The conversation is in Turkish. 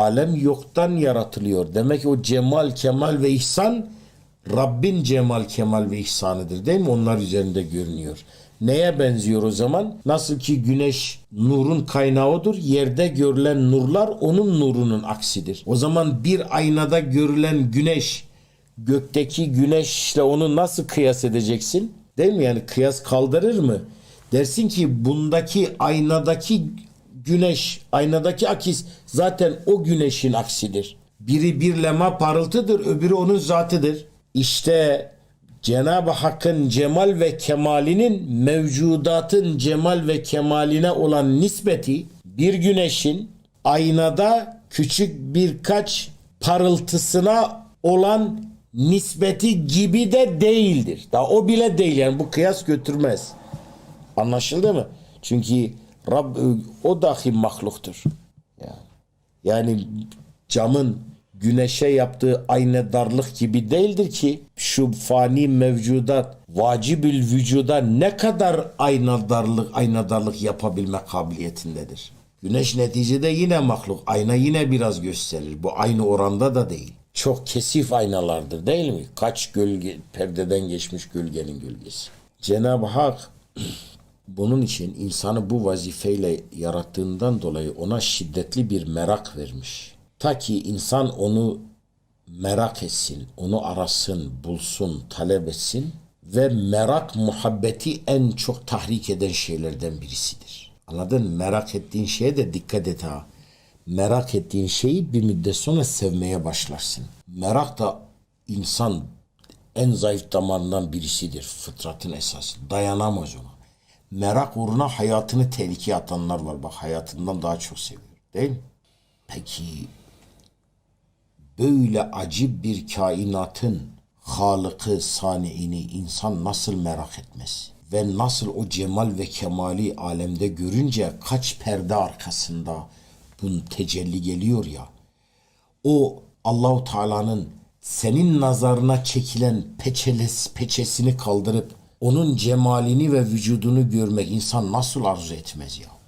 Alem yoktan yaratılıyor. Demek ki o cemal, kemal ve ihsan Rabbin cemal, kemal ve ihsanıdır değil mi? Onlar üzerinde görünüyor. Neye benziyor o zaman? Nasıl ki güneş nurun kaynağıdır, yerde görülen nurlar onun nurunun aksidir. O zaman bir aynada görülen güneş, gökteki güneşle onu nasıl kıyas edeceksin? Değil mi? Yani kıyas kaldırır mı? Dersin ki bundaki aynadaki güneş, aynadaki akis zaten o güneşin aksidir. Biri bir lema parıltıdır, öbürü onun zatıdır. İşte Cenab-ı Hakk'ın cemal ve kemalinin mevcudatın cemal ve kemaline olan nispeti bir güneşin aynada küçük birkaç parıltısına olan nispeti gibi de değildir. Daha o bile değil yani bu kıyas götürmez. Anlaşıldı mı? Çünkü Rab o dahi mahluktur. Yani camın güneşe yaptığı aynı darlık gibi değildir ki şu fani mevcudat vacibül vücuda ne kadar aynadarlık aynadarlık yapabilme kabiliyetindedir. Güneş neticede yine mahluk. Ayna yine biraz gösterir. Bu aynı oranda da değil. Çok kesif aynalardır değil mi? Kaç gölge perdeden geçmiş gölgenin gölgesi. Cenab-ı Hak bunun için insanı bu vazifeyle yarattığından dolayı ona şiddetli bir merak vermiş. Ta ki insan onu merak etsin, onu arasın, bulsun, talep etsin ve merak muhabbeti en çok tahrik eden şeylerden birisidir. Anladın? Merak ettiğin şeye de dikkat et ha. Merak ettiğin şeyi bir müddet sonra sevmeye başlarsın. Merak da insan en zayıf damarından birisidir. Fıtratın esası. Dayanamaz ona. Merak uğruna hayatını tehlikeye atanlar var. Bak hayatından daha çok seviyor. Değil mi? Peki böyle acip bir kainatın Halık'ı, saniini insan nasıl merak etmez? Ve nasıl o cemal ve kemali alemde görünce kaç perde arkasında bunun tecelli geliyor ya. O Allahu Teala'nın senin nazarına çekilen peçeles, peçesini kaldırıp onun cemalini ve vücudunu görmek insan nasıl arzu etmez ya?